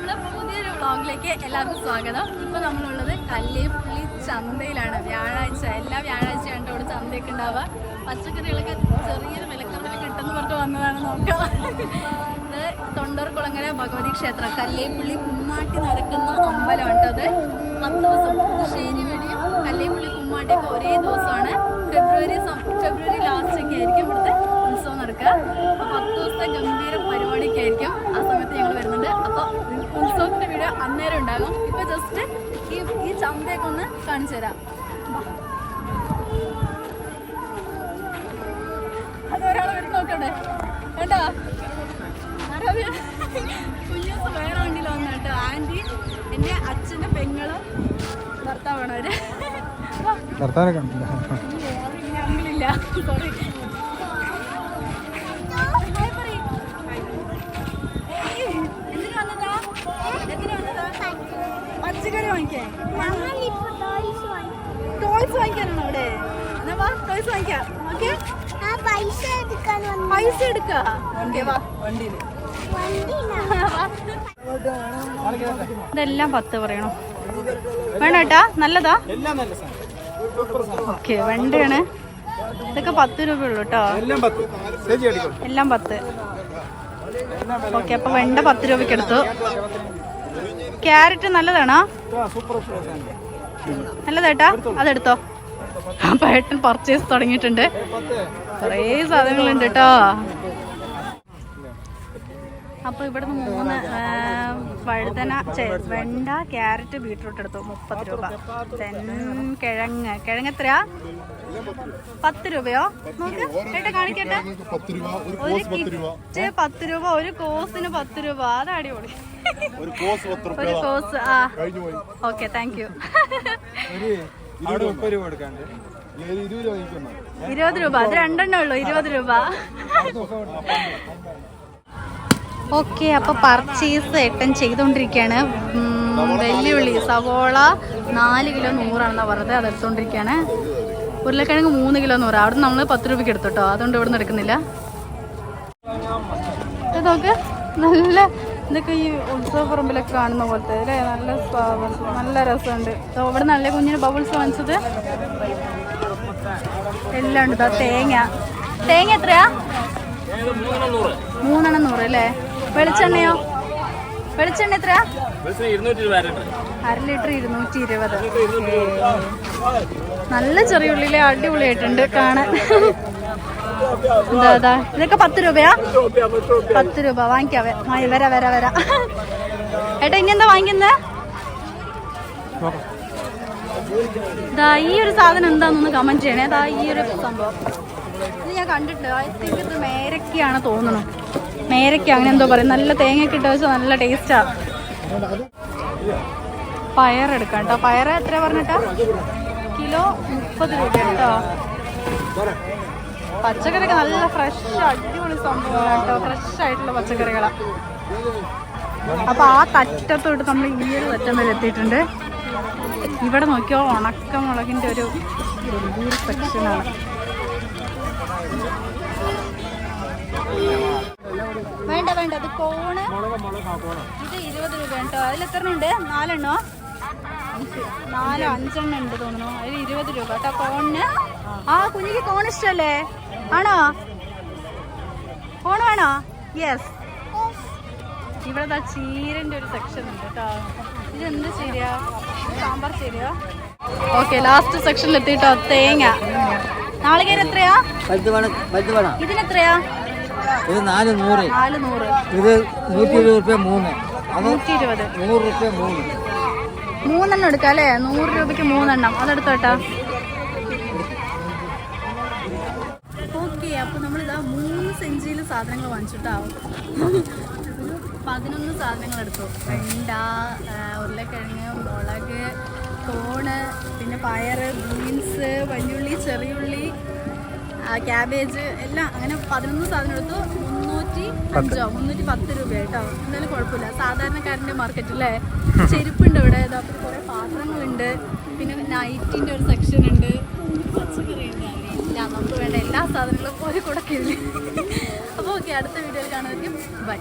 നമ്മുടെ പുതിയൊരു വ്ളോഗിലേക്ക് എല്ലാവർക്കും സ്വാഗതം. ഇപ്പൊ നമ്മളുള്ളത് കല്ലേപ്പുള്ളി ചന്തയിലാണ്. വ്യാഴാഴ്ച എല്ലാ വ്യാഴാഴ്ചയാണ് ഇവിടെ ചന്തയൊക്കെ ഉണ്ടാവുക. പച്ചക്കറികളൊക്കെ ചെറിയൊരു വിലക്കറിൽ കിട്ടുമെന്ന് പറഞ്ഞിട്ട് വന്നതാണ് നോക്കാം ഇത് തൊണ്ടർകുളങ്ങര ഭഗവതി ക്ഷേത്രം. കല്ലേപ്പുള്ളി കുമ്മാട്ടി നടക്കുന്ന അമ്പലമാണ് അത് പത്ത് ദിവസം പുതുശ്ശേരി വഴിയും കല്ലേപ്പുള്ളി കുമ്മാട്ടിയൊക്കെ ഒരേ ദിവസമാണ്. ഫെബ്രുവരി ഫെബ്രുവരി ലാസ്റ്റ് ഒക്കെ ആയിരിക്കും ഇവിടുത്തെ ഉത്സവം നടക്കുക. അപ്പോൾ പത്ത് ദിവസത്തെ ഗംഭീര പരിപാടിയൊക്കെ ആയിരിക്കും. അപ്പോൾ ഉത്സവത്തിന്റെ വീഡിയോ അന്നേരം ഉണ്ടാകും. ഇപ്പൊ ജസ്റ്റ് ഈ ഈ ചന്തയൊക്കെ ഒന്ന് കാണിച്ചു തരാം. അത് ഒരാളെ വരും നോക്കണ്ടേ? കേട്ടോ കുഞ്ഞു കുഞ്ഞൂസ് വേറെ വണ്ടിയിൽ വന്നു കേട്ടോ. ആന്റി എന്റെ അച്ഛന്റെ പെങ്ങളും ഭർത്താവാണ് അവർ. ഭർത്താവിനെ കണ്ടില്ല സോറി ടോയ്സ് വാങ്ങിക്കാനാണോ അവിടെ? എന്നാ വാ ടോയ്സ് വാങ്ങിക്കാം. ഓക്കെ പൈസ എടുക്കാൻ വന്നു പൈസ എടുക്ക? ഓക്കെ വാ. വണ്ടിയിൽ ഇതെല്ലാം പത്ത് പറയണോ. വേണ്ട കേട്ടാ നല്ലതാ? എല്ലാം നല്ല സാധനം. ഓക്കെ വണ്ടിയാണ്. ഇതൊക്കെ പത്ത് രൂപ ഉള്ളു കേട്ടോ എല്ലാം പത്ത്. ഓക്കെ അപ്പൊ വെണ്ട പത്ത് രൂപയ്ക്ക് എടുത്തു. ക്യാരറ്റ് നല്ലതാണോ? സൂപ്പർ സൂപ്പർ സാധനം. നല്ലതേട്ടാ അതെടുത്തോ. അപ്പൊ ഏട്ടൻ പർച്ചേസ് തുടങ്ങിയിട്ടുണ്ട്. കൊറേ സാധനങ്ങളുണ്ട് കേട്ടോ. അപ്പൊ ഇവിടുന്ന് മൂന്ന് ആ, വഴുതന വെണ്ട ക്യാരറ്റ് ബീട്രൂട്ട് എടുത്തു. മുപ്പത് രൂപ. തെൻ കിഴങ്ങ്. കിഴങ്ങ് എത്രയാ? പത്ത് രൂപയോ? നോക്ക് ഏട്ടാ കാണിക്കട്ടെ. പത്ത് രൂപ ഒരു പത്ത് രൂപ കിറ്റ് പത്ത് രൂപ ഒരു കോസിന് പത്ത് രൂപ. അത് അടിപൊളി. ഒരു കോസ് ആ. ഓക്കെ താങ്ക് യു ഇരുപത് രൂപ അത് രണ്ടെണ്ണേ ഉള്ളൂ ഇരുപത് രൂപ. ഓക്കെ അപ്പൊ പർച്ചേസ് ഏട്ടൻ ചെയ്തുകൊണ്ടിരിക്കുകയാണ് ഉം, വെല്ലുവിളി സവോള നാല് കിലോ നൂറാണെന്നാ പറഞ്ഞത് അത് എടുത്തോണ്ടിരിക്കുകയാണ് ഉരുളക്കിഴങ്ങ് മൂന്ന് കിലോ എന്ന് പറയാം. അവിടെ നമ്മൾ പത്ത് രൂപയ്ക്ക് എടുത്തു കേട്ടോ. അതുകൊണ്ട് ഇവിടെ നിന്ന് എടുക്കുന്നില്ല നല്ല ഇതൊക്കെ ഈ ഉത്സവപ്പറമ്പിലൊക്കെ കാണുന്ന പോലത്തെ അല്ലേ? നല്ല നല്ല രസമുണ്ട്. ഇവിടെ നല്ല കുഞ്ഞിന് ബബിൾസ് വാങ്ങിച്ചത്. എല്ലാം ഉണ്ട് തേങ്ങ. തേങ്ങ എത്രയാ? മൂന്നെണ്ണം നൂറ് അല്ലേ? വെളിച്ചെണ്ണയോ? വെളിച്ചെണ്ണ എത്ര അര ലിറ്റർ ഇരുന്നൂറ്റി ഇരുപത്. നല്ല ചെറിയ ഉള്ളിലെ അടിപൊളിയായിട്ടുണ്ട് കാണാൻ. എന്താ ഇതാ. ഇതൊക്കെ പത്ത് രൂപയാ? പത്ത് രൂപ. വാങ്ങിക്കാവേ വാങ്ങി വരാ വരാ വരാ. ഏട്ടാ ഇനി എന്താ വാങ്ങിക്കുന്നേ? ദാ ഈ ഒരു സാധനം എന്താണെന്നൊന്ന് കമന്റ് ചെയ്യണേ. ദാ ഈ ഒരു സംഭവം. ഇത് ഞാൻ കണ്ടിട്ടുണ്ട് ഐ തിങ്ക് ഇത് മേരക്കിയാണ് തോന്നുന്നു. മേരക്ക അങ്ങനെ എന്തോ പറയും. നല്ല തേങ്ങയൊക്കെ ഇട്ട് വെച്ചാൽ നല്ല ടേസ്റ്റാ പയർ എടുക്കാം കേട്ടോ പയർ എത്ര പറഞ്ഞിട്ടാ? കിലോ മുപ്പത് രൂപ കേട്ടോ പച്ചക്കറിയൊക്കെ നല്ല ഫ്രഷ് അടിപൊളി സംഭവമാണ് കേട്ടോ ഫ്രഷ് ആയിട്ടുള്ള പച്ചക്കറികളാ. അപ്പൊ ആ തറ്റത്തോട്ട് നമ്മൾ ഈ ഒരു തറ്റം വരെ എത്തിയിട്ടുണ്ട്. ഇവിടെ നോക്കിയോ? ഉണക്കമുളകിന്റെ ഒരു സെക്ഷനാണ് വേണ്ട വേണ്ട അത് കോണ്. ഇത് ഇരുപത് രൂപ കേട്ടോ. അതിൽ എത്ര ഉണ്ട്? നാലെണ്ണോ? നാലോ അഞ്ചെണ്ണം ഉണ്ട് തോന്നുന്നു. അതിൽ ഇരുപത് രൂപ കേട്ടോ. കോണിന്. ആ കുഞ്ഞിക്ക് കോൺ ഇഷ്ടല്ലേ? ആണോ? കോൺ വേണോ? യെസ് ഇവിടെ ചീരന്റെ ഒരു സെക്ഷൻ ഉണ്ട് കേട്ടോ. ഇത് എന്ത് ചീരയാ? സാമ്പാർ ചീരയോ? ഓക്കെ ലാസ്റ്റ് സെക്ഷനിൽ എത്തിട്ടോ തേങ്ങ. നാളികേരം എത്രയാ? ഇതിനെത്രയാ? ഇത് നാല് നൂറ്. ഇത് നൂറ്റി ഇരുപത് റുപ്യ മൂന്ന്. അത് നൂറ്റി ഇരുപത് നൂറ് റുപ്യ മൂന്ന്. മൂന്നെണ്ണം എടുക്കാം അല്ലേ? നൂറ് രൂപയ്ക്ക് മൂന്നെണ്ണം. അതെടുത്തോട്ടാ ഓക്കെ അപ്പൊ നമ്മളിതാ മൂന്ന് സെഞ്ചിയിൽ സാധനങ്ങൾ വാങ്ങിച്ചിട്ടാ. ഒരു പതിനൊന്ന് സാധനങ്ങൾ എടുത്തു. വെണ്ട ഉരുളക്കിഴങ്ങ് മുളക് കോണ് പിന്നെ പയറ് ബീൻസ് വലിയുള്ളി ചെറിയുള്ളി ക്യാബേജ് എല്ലാം അങ്ങനെ പതിനൊന്ന് സാധനം എടുത്തു. മുന്നൂറ്റി അഞ്ചോ മുന്നൂറ്റി പത്ത് രൂപ കേട്ടോ എന്തായാലും കുഴപ്പമില്ല. സാധാരണക്കാരന്റെ മാർക്കറ്റ് അല്ലേ ചെരുപ്പുണ്ട് ഇവിടെ പിന്നെ കുറേ പാത്രങ്ങളുണ്ട്. പിന്നെ നൈറ്റിന്റെ ഒരു സെക്ഷൻ ഉണ്ട്. പച്ചക്കറി ഉണ്ട് ഇല്ല നമുക്ക് വേണ്ട എല്ലാ സാധനങ്ങളും ഒരു കുടക്കില്ല അപ്പോൾ ഓക്കെ അടുത്ത വീഡിയോയിൽ കാണുമായിരിക്കും ബൈ